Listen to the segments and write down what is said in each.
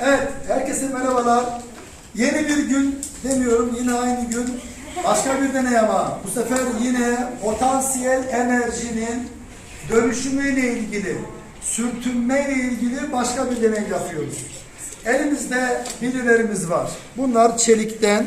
Evet, herkese merhabalar. Yeni bir gün demiyorum, yine aynı gün. Başka bir deney ama bu sefer yine potansiyel enerjinin dönüşümüyle ilgili, sürtünmeyle ilgili başka bir deney yapıyoruz. Elimizde bilgilerimiz var. Bunlar çelikten,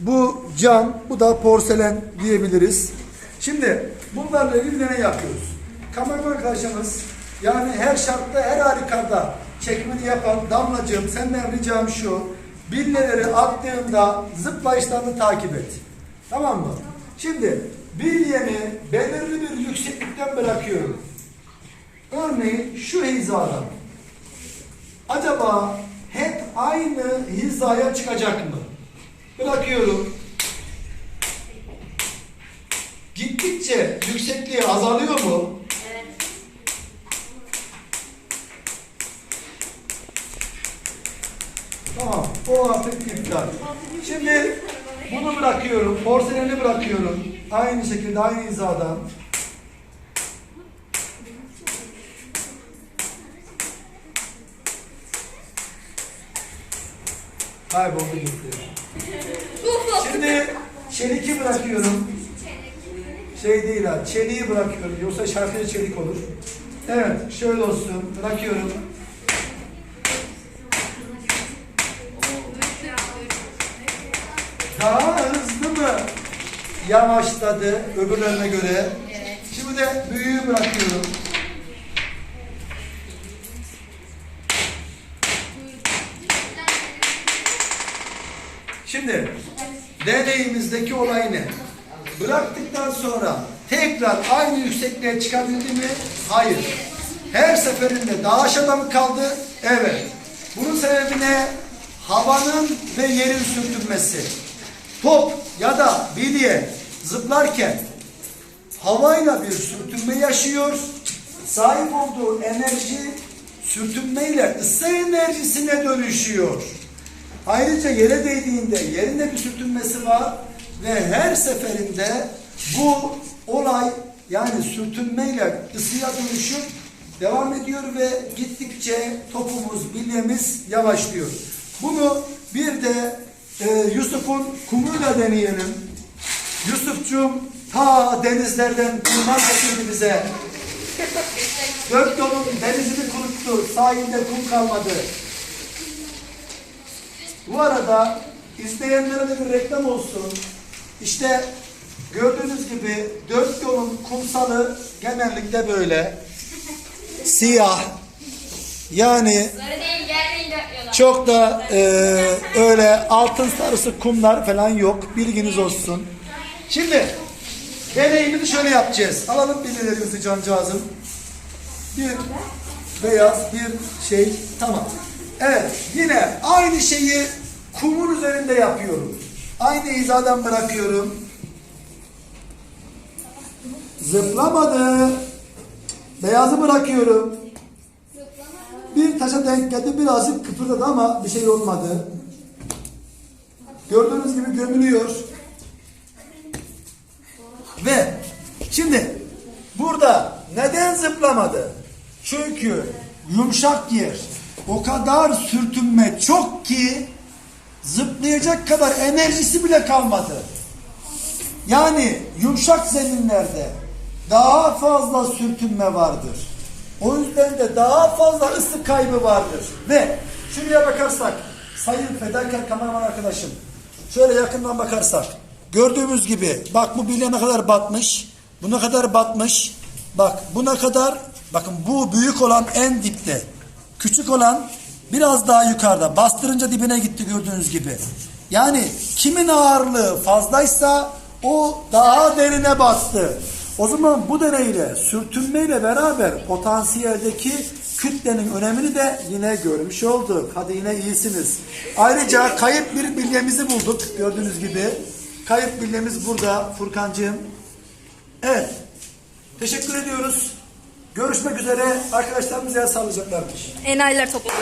bu cam, bu da porselen diyebiliriz. Şimdi bunlarla ilgili deney yapıyoruz. Kameraman arkadaşımız yani her şartta, her halükarda çekimini yapan Damlacığım senden ricam şu. Bilyeleri attığında zıplayışlarını takip et. Tamam mı? Şimdi bilyemi belirli bir yükseklikten bırakıyorum. Örneğin şu hizadan. Acaba hep aynı hizaya çıkacak mı? Bırakıyorum. Gittikçe yüksekliği azalıyor mu? Tamam. O artık iptal. Şimdi bunu bırakıyorum. Porseleni bırakıyorum. Aynı şekilde aynı hizadan. Kayboldu gitti. Şimdi çeliki bırakıyorum. Şey değil ha, çeliği bırakıyorum. Yoksa şarkıda çelik olur. Evet, şöyle olsun. Bırakıyorum. Daha hızlı mı yavaşladı öbürlerine göre? Şimdi de büyüğü bırakıyorum. Şimdi deneyimizdeki olay ne? Bıraktıktan sonra tekrar aynı yüksekliğe çıkabildi mi? Hayır. Her seferinde daha aşağıda mı kaldı? Evet. Bunun sebebi ne? Havanın ve yerin sürtünmesi. Top ya da bilye zıplarken havayla bir sürtünme yaşıyor. Sahip olduğu enerji sürtünmeyle ısı enerjisine dönüşüyor. Ayrıca yere değdiğinde yerinde bir sürtünmesi var ve her seferinde bu olay yani sürtünmeyle ısıya dönüşüp devam ediyor ve gittikçe topumuz, bilyemiz yavaşlıyor. Bunu bir de e, Yusuf'un kumuyla deneyelim. Yusuf'cum ta denizlerden kumlar getirdi bize. Dört yolun denizini kuruttu. Sahilde kum kalmadı. Bu arada izleyenlere de bir reklam olsun. İşte gördüğünüz gibi dört yolun kumsalı genellikle böyle. Siyah. Yani çok da e, öyle altın sarısı kumlar falan yok. Bilginiz olsun. Şimdi deneyimizi şöyle yapacağız. Alalım bilgilerimizi cancağızım. Bir beyaz bir şey tamam. Evet yine aynı şeyi kumun üzerinde yapıyorum. Aynı hizadan bırakıyorum. Zıplamadı. Beyazı bırakıyorum. Bir taşa denk geldi birazcık kıpırdadı ama bir şey olmadı. Gördüğünüz gibi gömülüyor. Ve şimdi burada neden zıplamadı? Çünkü yumuşak yer. O kadar sürtünme çok ki zıplayacak kadar enerjisi bile kalmadı. Yani yumuşak zeminlerde daha fazla sürtünme vardır. O yüzden de daha fazla ısı kaybı vardır. Ve şuraya bakarsak sayın fedakar kameraman arkadaşım şöyle yakından bakarsak gördüğümüz gibi bak bu bilye ne kadar batmış bu ne kadar batmış bak bu ne kadar bakın bu büyük olan en dipte küçük olan biraz daha yukarıda bastırınca dibine gitti gördüğünüz gibi yani kimin ağırlığı fazlaysa o daha derine bastı. O zaman bu deneyle sürtünmeyle beraber potansiyeldeki kütlenin önemini de yine görmüş olduk. Hadi yine iyisiniz. Ayrıca kayıp bir bilyemizi bulduk gördüğünüz gibi. Kayıp bilyemiz burada Furkancığım. Evet. Teşekkür ediyoruz. Görüşmek üzere. Arkadaşlarımız yer sağlayacaklarmış. Enayiler topladı.